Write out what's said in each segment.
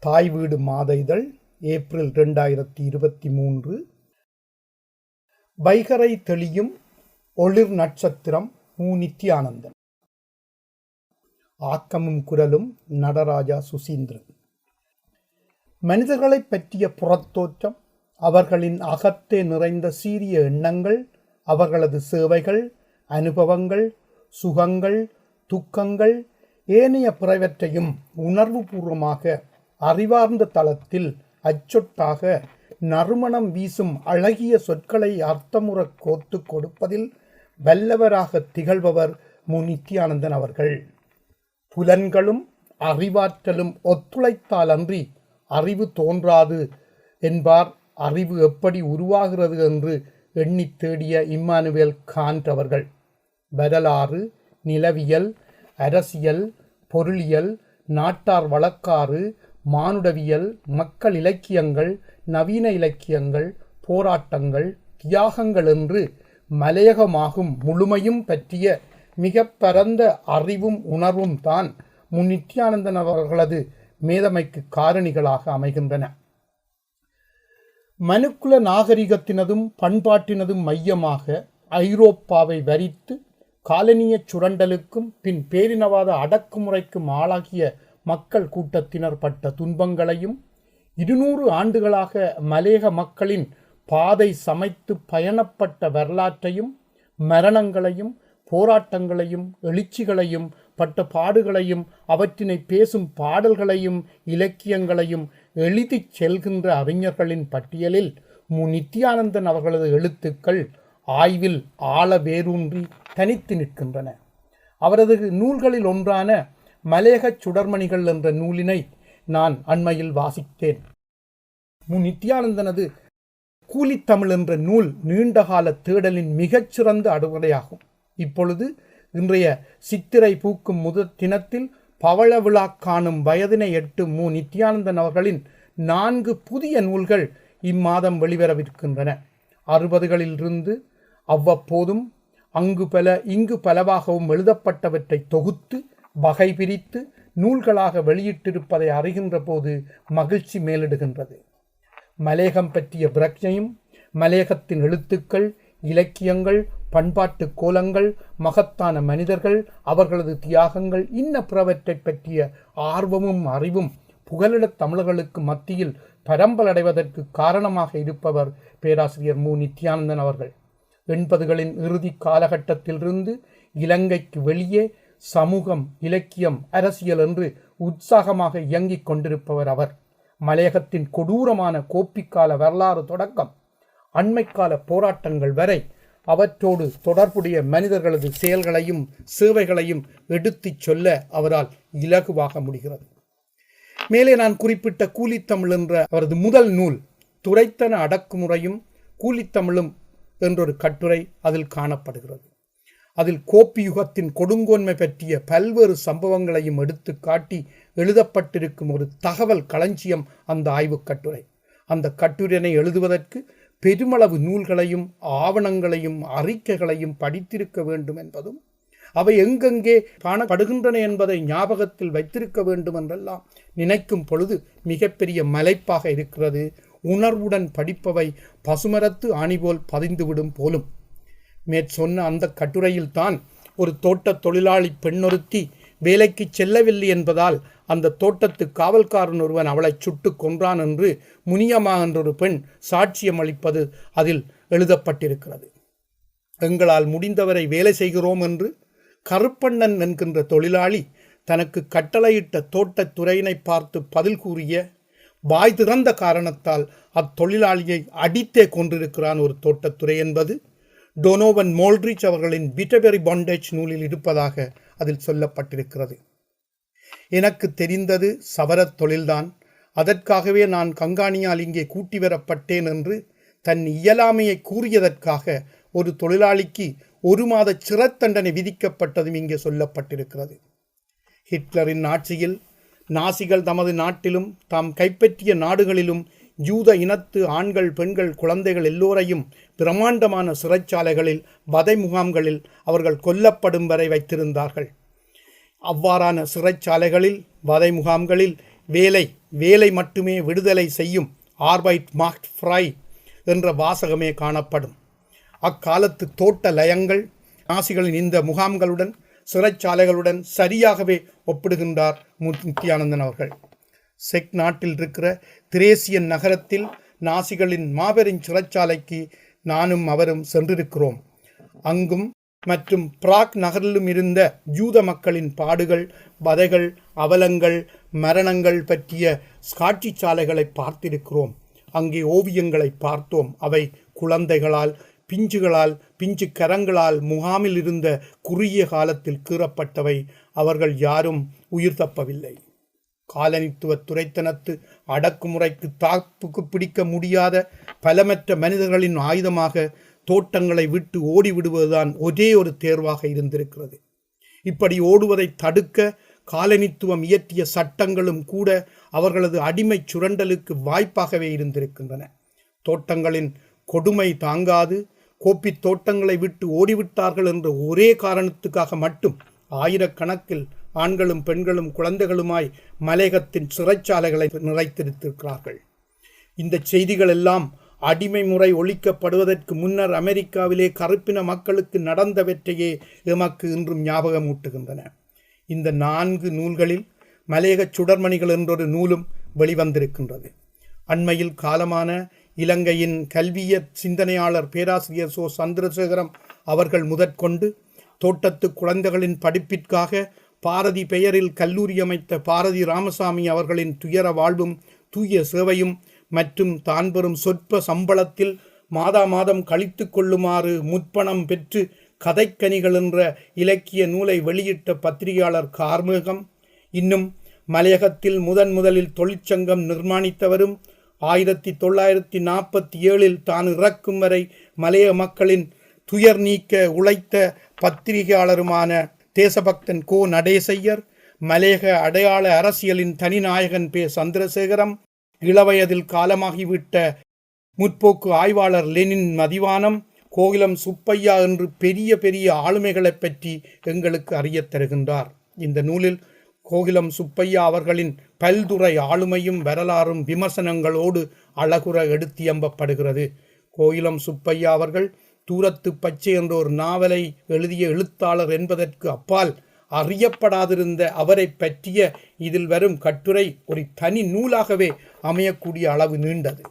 தாய் வீடு மாத இதழ் ஏப்ரல் ரெண்டாயிரத்தி இருபத்தி மூன்று. வைகரை தெளியும் ஒளிர் நட்சத்திரம் மு. நித்யானந்தன். ஆக்கமும் குரலும் நடராஜா சுசீந்திரன். மனிதர்களைப் பற்றிய புறத்தோற்றம் அவர்களின் அகத்தே நிறைந்த சீரிய எண்ணங்கள் அவர்களது சேவைகள் அனுபவங்கள் சுகங்கள் துக்கங்கள் ஏனைய பிறவற்றையும் உணர்வுபூர்வமாக அறிவார்ந்த தளத்தில் அச்சொட்டாக நறுமணம் வீசும் அழகிய சொற்களை அர்த்தமுற கோத்து கொடுப்பதில் வல்லவராக திகழ்பவர் மு நித்யானந்தன் அவர்கள். புலன்களும் அறிவாற்றலும் ஒத்துழைத்தால் அன்றி அறிவு தோன்றாது என்பார். அறிவு எப்படி உருவாகிறது என்று எண்ணி தேடிய இம்மானுவேல் காண்ட் அவர்கள். வரலாறு நிலவியல் அரசியல் பொருளியல் நாட்டார் வழக்காறு மானுடவியல் மக்கள் இலக்கியங்கள் நவீன இலக்கியங்கள் போராட்டங்கள் தியாகங்கள் என்று மலையகமாகும் முழுமையும் பற்றிய மிக பரந்த அறிவும் உணர்வும் தான் முன்னித்யானந்தன் அவர்களது மேதமைக்கு காரணிகளாக அமைகின்றன. மனுக்குல நாகரிகத்தினதும் பண்பாட்டினதும் மையமாக ஐரோப்பாவை வரித்து காலனிய சுரண்டலுக்கும் பின் பேரினவாத அடக்குமுறைக்கும் ஆளாகிய மக்கள் கூட்டத்தினர் பட்ட துன்பங்களையும் இருநூறு ஆண்டுகளாக மலேக மக்களின் பாதை சமைத்து பயணப்பட்ட வரலாற்றையும் மரணங்களையும் போராட்டங்களையும் எழுச்சிகளையும் பட்ட பாடுகளையும் அவற்றினை பேசும் பாடல்களையும் இலக்கியங்களையும் எழுதிச் செல்கின்ற அறிஞர்களின் பட்டியலில் மு. நித்யானந்தன் அவர்களது எழுத்துக்கள் ஆய்வில் ஆழ வேரூன்றி தனித்து நிற்கின்றன. அவரது நூல்களில் ஒன்றான மலையகச் சுடர்மணிகள் என்ற நூலினை நான் அண்மையில் வாசித்தேன். மு. நித்யானந்தனது கூலித்தமிழ் என்ற நூல் நீண்டகால தேடலின் மிகச்சிறந்த அறுவடையாகும் இப்பொழுது இன்றைய சித்திரை பூக்கும் முதல் தினத்தில் பவள விழா காணும் வயதினை எட்டு மு. நித்யானந்தன் அவர்களின் நான்கு புதிய நூல்கள் இம்மாதம் வெளிவரவிருக்கின்றன. அறுபதுகளிலிருந்து அவ்வப்போதும் அங்கு பல இங்கு பலவாகவும் எழுதப்பட்டவற்றை தொகுத்து வகை பிரித்து நூல்களாக வெளியிட்டிருப்பதை அறிகின்ற போது மகிழ்ச்சி மேலிடுகின்றது. மலேகம் பற்றிய பிரக்ஞையும் மலேகத்தின் எழுத்துக்கள் இலக்கியங்கள் பண்பாட்டு கோலங்கள் மகத்தான மனிதர்கள் அவர்களது தியாகங்கள் இன்ன பிறவற்றை பற்றிய ஆர்வமும் அறிவும் புகலிடத் தமிழர்களுக்கு மத்தியில் பரம்பலடைவதற்கு காரணமாக இருப்பவர் பேராசிரியர் மு. நித்யானந்தன் அவர்கள். எண்பதுகளின் இறுதி காலகட்டத்திலிருந்து இலங்கைக்கு வெளியே சமூகம் இலக்கியம் அரசியல் என்று உற்சாகமாக இயங்கிக் கொண்டிருப்பவர் அவர். மலையகத்தின் கொடூரமான கோப்பிக்கால வரலாறு தொடக்கம். அண்மைக்கால போராட்டங்கள் வரை அவற்றோடு தொடர்புடைய மனிதர்களது செயல்களையும் சேவைகளையும் எடுத்துச் சொல்ல அவரால் இலகுவாக முடிகிறது. மேலே நான் குறிப்பிட்ட கூலித்தமிழ் என்ற அவரது முதல் நூல் துரைத்தன அடக்குமுறையும் கூலித்தமிழும் என்றொரு கட்டுரை அதில் காணப்படுகிறது. அதில் கோப்பியுகத்தின் கொடுங்கோன்மை பற்றிய பல்வேறு சம்பவங்களையும் எடுத்து காட்டி எழுதப்பட்டிருக்கும் ஒரு தகவல் களஞ்சியம் அந்த ஆய்வுக் கட்டுரை. அந்த கட்டுரையினை எழுதுவதற்கு பெருமளவு நூல்களையும் ஆவணங்களையும் அறிக்கைகளையும் படித்திருக்க வேண்டும் என்பதும் அவை எங்கெங்கே காணப்படுகின்றன என்பதை ஞாபகத்தில் வைத்திருக்க வேண்டும் என்றெல்லாம் நினைக்கும் பொழுது மிகப்பெரிய மலைப்பாக இருக்கிறது. உணர்வுடன் படிப்பவை பசுமரத்து ஆணிபோல் பதிந்துவிடும் போலும். மேற்சொன்ன அந்த கட்டுரையில்தான் ஒரு தோட்டத் தொழிலாளி பெண்ணொருத்தி வேலைக்கு செல்லவில்லை என்பதால் அந்த தோட்டத்து காவல்காரன் ஒருவன் அவளை சுட்டு கொன்றான் என்று முனியம்மா என்றொரு பெண் சாட்சியம் அளிப்பது அதில் எழுதப்பட்டிருக்கிறது. எங்களால் முடிந்தவரை வேலை செய்கிறோம் என்று கருப்பண்ணன் என்கின்ற தொழிலாளி தனக்கு கட்டளையிட்ட தோட்டத் துறையினை பார்த்து பதில் கூறிய வாய் திறந்த காரணத்தால் அத்தொழிலாளியை அடித்தே கொண்டிருக்கிறான் ஒரு தோட்டத்துறை என்பது டொனோவன் மோல்ட்ரிச் அவர்களின் பிட்டபெரி பாண்டேஜ் நூலில் இருப்பதாக அதில் சொல்லப்பட்டிருக்கிறது. எனக்கு தெரிந்தது சவரத் தொழில்தான். அதற்காகவே நான் கங்காணியால் இங்கே கூட்டி வரப்பட்டேன் என்று தன் இயலாமையை கூறியதற்காக ஒரு தொழிலாளிக்கு ஒரு மாத சிறத்தண்டனை விதிக்கப்பட்டதும் இங்கே சொல்லப்பட்டிருக்கிறது. ஹிட்லரின் ஆட்சியில் நாசிகள் தமது நாட்டிலும் தாம் கைப்பற்றிய நாடுகளிலும் யூத இனத்து ஆண்கள் பெண்கள் குழந்தைகள் எல்லோரையும் பிரமாண்டமான சிறைச்சாலைகளில் வதை முகாம்களில் அவர்கள் கொல்லப்படும் வரை வைத்திருந்தார்கள். அவ்வாறான சிறைச்சாலைகளில் வதை முகாம்களில் வேலை வேலை மட்டுமே விடுதலை செய்யும் ஆர்பைட் மார்க் ஃப்ரை என்ற வாசகமே காணப்படும். அக்காலத்து தோட்ட லயங்கள் நாசிகளின் இந்த முகாம்களுடன் சிறைச்சாலைகளுடன் சரியாகவே ஒப்பிடுகின்றார் முத்தியானந்தன் அவர்கள். செக் நாட்டில் இருக்கிற திரேசியன் நகரத்தில் நாசிகளின் மாபெரும் சிறைச்சாலைக்கு நானும் அவரும் சென்றிருக்கிறோம். அங்கும் மற்றும் பிராக் நகரிலும் இருந்த ஜூத மக்களின் பாடுகள் வதைகள் அவலங்கள் மரணங்கள் பற்றிய காட்சி சாலைகளை பார்த்திருக்கிறோம். அங்கே ஓவியங்களை பார்த்தோம். அவை குழந்தைகளால் பிஞ்சுகளால் பிஞ்சு கரங்களால் முகாமில் இருந்த குறுகிய காலத்தில் கீறப்பட்டவை. அவர்கள் யாரும் உயிர் தப்பவில்லை காலனித்துவ துறைத்தனத்து அடக்குமுறைக்கு தாப்புக்கு பிடிக்க முடியாத பலமற்ற மனிதர்களின் ஆயுதமாக தோட்டங்களை விட்டு ஓடிவிடுவதுதான் ஒரே ஒரு தேர்வாக இருந்திருக்கிறது. இப்படி ஓடுவதை தடுக்க காலனித்துவம் இயற்றிய சட்டங்களும் கூட அவர்களது அடிமைச் சுரண்டலுக்கு வாய்ப்பாகவே இருந்திருக்கின்றன. தோட்டங்களின் கொடுமை தாங்காது கோப்பித் தோட்டங்களை விட்டு ஓடிவிட்டார்கள் என்ற ஒரே காரணத்துக்காக மட்டும் ஆயிரக்கணக்கில் ஆண்களும் பெண்களும் குழந்தைகளுமாய் மலையகத்தின் சிறைச்சாலைகளை நிறைத்திருத்திருக்கிறார்கள். இந்த செய்திகள் எல்லாம் அடிமை முறை ஒழிக்கப்படுவதற்கு முன்னர் அமெரிக்காவிலே கருப்பின மக்களுக்கு நடந்தவற்றையே எமக்கு இன்றும் ஞாபகமூட்டுகின்றன. இந்த நான்கு நூல்களில் மலையகச் சுடர்மணிகள் என்றொரு நூலும் வெளிவந்திருக்கின்றது. அண்மையில் காலமான இலங்கையின் கல்விய சிந்தனையாளர் பேராசிரியர் சோ சந்திரசேகரம் அவர்கள் முதற்கொண்டு தோட்டத்து குழந்தைகளின் படிப்பிற்காக பாரதி பெயரில் கல்லூரி அமைத்த பாரதி ராமசாமி அவர்களின் துயர வாழ்வும் தூய சேவையும் மற்றும் தான் பெறும் சொற்ப சம்பளத்தில் மாதா மாதம் கழித்து கொள்ளுமாறு முற்பணம் பெற்று கதைக்கனிகள் என்ற இலக்கிய நூலை வெளியிட்ட பத்திரிகையாளர் கார்மேகம் இன்னும் மலையகத்தில் முதன் முதலில் தொழிற்சங்கம் நிர்மாணித்தவரும் ஆயிரத்தி தொள்ளாயிரத்தி நாற்பத்தி ஏழில் தான் இறக்கும் வரை மலைய மக்களின் துயர் நீக்க உழைத்த பத்திரிகையாளருமான தேசபக்தன் கோ நடேசையர் மலையக அடையாள அரசியலின் தனிநாயகன் பே சந்திரசேகரம் இளவயதில் காலமாகிவிட்ட முற்போக்கு ஆய்வாளர் லெனின் மதிவானம் கோகிலம் சுப்பையா என்று பெரிய பெரிய ஆளுமைகளைப் பற்றி எங்களுக்கு அறியத் தருகின்றார். இந்த நூலில் கோகிலம் சுப்பையா அவர்களின் பல்துறை ஆளுமையும் வரலாறும் விமர்சனங்களோடு அழகுற எடுத்தியம்பப்படுகிறது கோயிலம் சுப்பையா அவர்கள் தூரத்து பச்சை என்ற ஒரு நாவலை எழுதிய எழுத்தாளர் என்பதற்கு அப்பால் அறியப்படாதிருந்த அவரை பற்றிய இதில் வரும் கட்டுரை ஒரு தனி நூலாகவே அமையக்கூடிய அளவு நீண்டது.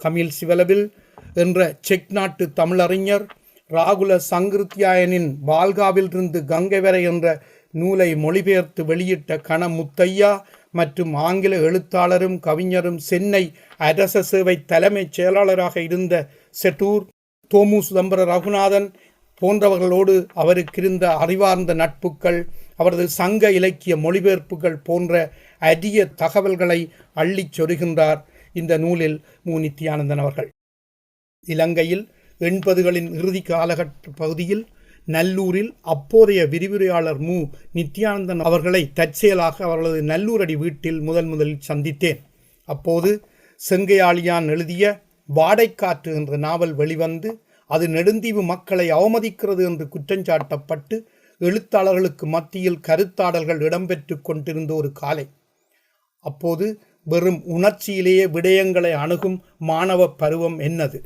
கமில் சிவலவில் என்ற செக் நாட்டு தமிழறிஞர் ராகுல சங்கிருத்தியாயனின் பால்காவிலிருந்து கங்கை வரை என்ற நூலை மொழிபெயர்த்து வெளியிட்ட கண முத்தையா மற்றும் ஆங்கில எழுத்தாளரும் கவிஞரும் சென்னை அரச சேவை தலைமைச் செயலாளராக இருந்த செட்டூர் தோமு சுதம்பர ரகுநாதன் போன்றவர்களோடு அவருக்கிருந்த அறிவார்ந்த நட்புகள் அவரது சங்க இலக்கிய மொழிபெயர்ப்புகள் போன்ற அரிய தகவல்களை அள்ளிச் சொருகின்றார் இந்த நூலில் மு. நித்யானந்தன் அவர்கள். இலங்கையில் எண்பதுகளின் இறுதி காலகட்ட பகுதியில் நல்லூரில் அப்போதைய விரிவுரையாளர் மு. நித்யானந்தன் அவர்களை தற்செயலாக அவர்களது நல்லூரடி வீட்டில் முதல் முதலில் சந்தித்தேன். அப்போது செங்கையாளியான் எழுதிய வாடைக்காற்று என்ற நாவல் வெளிவந்து அது நெடுந்தீவு மக்களை அவமதிக்கிறது என்று குற்றஞ்சாட்டப்பட்டு எழுத்தாளர்களுக்கு மத்தியில் கருத்தாடல்கள் இடம்பெற்று கொண்டிருந்த ஒரு காலை. அப்போது வெறும் உணர்ச்சியிலேயே விடயங்களை அணுகும் மாணவ பருவம் என்னது?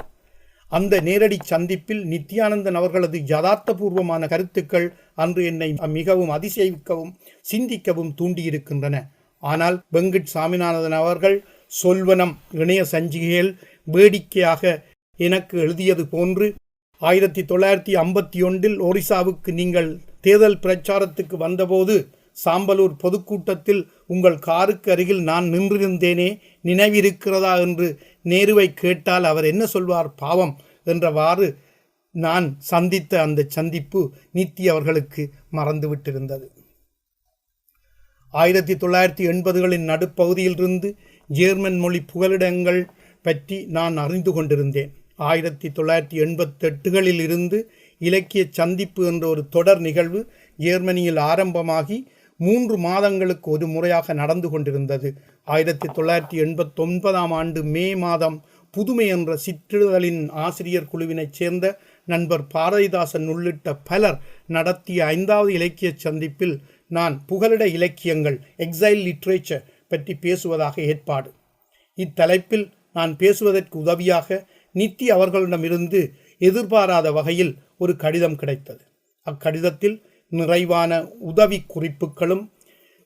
அந்த நேரடி சந்திப்பில் நித்யானந்தன் அவர்களது யதார்த்தபூர்வமான கருத்துக்கள் அன்று என்னை மிகவும் அதிசயிக்கவும் சிந்திக்கவும் தூண்டியிருக்கின்றன. ஆனால் வெங்கட் சாமிநாதன் அவர்கள் சொல்வனம் இணைய சஞ்சிகையில் வேடிக்கையாக எனக்கு எழுதியது போன்று ஆயிரத்தி தொள்ளாயிரத்தி ஐம்பத்தி ஒன்றில் ஒரிசாவுக்கு நீங்கள் தேர்தல் பிரச்சாரத்துக்கு வந்தபோது சாம்பலூர் பொதுக்கூட்டத்தில் உங்கள் காருக்கு அருகில் நான் நின்றிருந்தேனே நினைவிருக்கிறதா என்று நேருவை கேட்டால் அவர் என்ன சொல்வார் பாவம் என்றவாறு நான் சந்தித்த அந்த சந்திப்பு நித்தி அவர்களுக்கு மறந்துவிட்டிருந்தது. ஆயிரத்தி தொள்ளாயிரத்தி எண்பதுகளின் நடுப்பகுதியிலிருந்து ஜேர்மன் மொழி புகலிடங்கள் பற்றி நான் அறிந்து கொண்டிருந்தேன். ஆயிரத்தி தொள்ளாயிரத்தி எண்பத்தெட்டுகளில் இருந்து இலக்கிய சந்திப்பு என்ற ஒரு தொடர் நிகழ்வு ஜேர்மனியில் ஆரம்பமாகி மூன்று மாதங்களுக்கு ஒரு முறையாக நடந்து கொண்டிருந்தது. ஆயிரத்தி தொள்ளாயிரத்தி எண்பத்தொன்பதாம் ஆண்டு மே மாதம் புதுமை என்ற சிற்றிதழின் ஆசிரியர் குழுவினைச் சேர்ந்த நண்பர் பாரதிதாசன் உள்ளிட்ட பலர் நடத்திய ஐந்தாவது இலக்கிய சந்திப்பில் நான் புகலிட இலக்கியங்கள் எக்ஸைல் லிட்ரேச்சர் பற்றி பேசுவதாக ஏற்பாடு. இத்தலைப்பில் நான் பேசுவதற்கு உதவியாக நித்தி அவர்களிடமிருந்து எதிர்பாராத வகையில் ஒரு கடிதம் கிடைத்தது. அக்கடிதத்தில் நிறைவான உதவி குறிப்புகளும்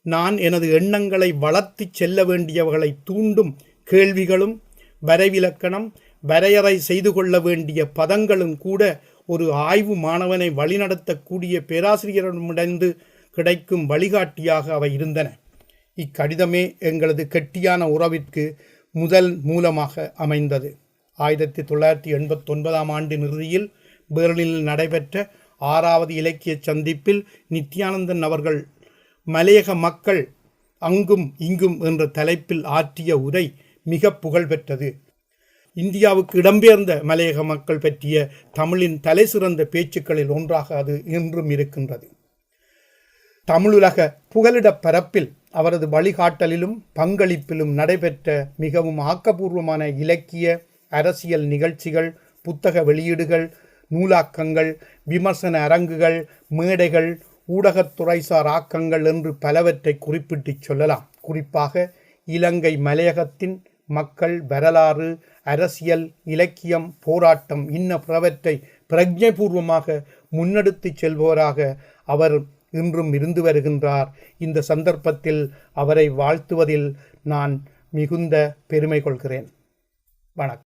நான் எனது எண்ணங்களை வளர்த்து செல்ல வேண்டியவர்களை தூண்டும் கேள்விகளும் வரைவிலக்கணம் வரையறை செய்து கொள்ள வேண்டிய பதங்களும் கூட ஒரு ஆய்வு மாணவனை வழிநடத்தக்கூடிய பேராசிரியரிடமிருந்து கிடைக்கும் வழிகாட்டியாக அவை இருந்தன. இக்கடிதமே எங்களது கெட்டியான உறவிற்கு முதல் மூலமாக அமைந்தது. ஆயிரத்தி தொள்ளாயிரத்தி எண்பத்தொன்பதாம் ஆண்டு இறுதியில் பேர்லினில் நடைபெற்ற ஆறாவது இலக்கிய சந்திப்பில் நித்யானந்தன் அவர்கள் மலையக மக்கள் அங்கும் இங்கும் என்ற தலைப்பில் ஆற்றிய உரை மிக புகழ்பெற்றது. இந்தியாவுக்கு இடம்பெயர்ந்த மலையக மக்கள் பற்றிய தமிழின் தலைசிறந்த பேச்சுக்களில் ஒன்றாக அது இன்றும் இருக்கின்றது. தமிழுலக புகலிடப் பரப்பில் அவரது வழிகாட்டலிலும் பங்களிப்பிலும் நடைபெற்ற மிகவும் ஆக்கபூர்வமான இலக்கிய அரசியல் நிகழ்ச்சிகள் புத்தக வெளியீடுகள் நூலாக்கங்கள் விமர்சன அரங்குகள் மேடைகள் ஊடகத்துறைசார் ஆக்கங்கள் என்று பலவற்றை குறிப்பிட்டு சொல்லலாம். குறிப்பாக இலங்கை மலையகத்தின் மக்கள் வரலாறு அரசியல் இலக்கியம் போராட்டம் இன்ன பிறவற்றை பிரஜைபூர்வமாக முன்னெடுத்துச் செல்பவராக அவர் இன்றும் இருந்து வருகின்றார். இந்த சந்தர்ப்பத்தில் அவரை வாழ்த்துவதில் நான் மிகுந்த பெருமை கொள்கிறேன். வணக்கம்.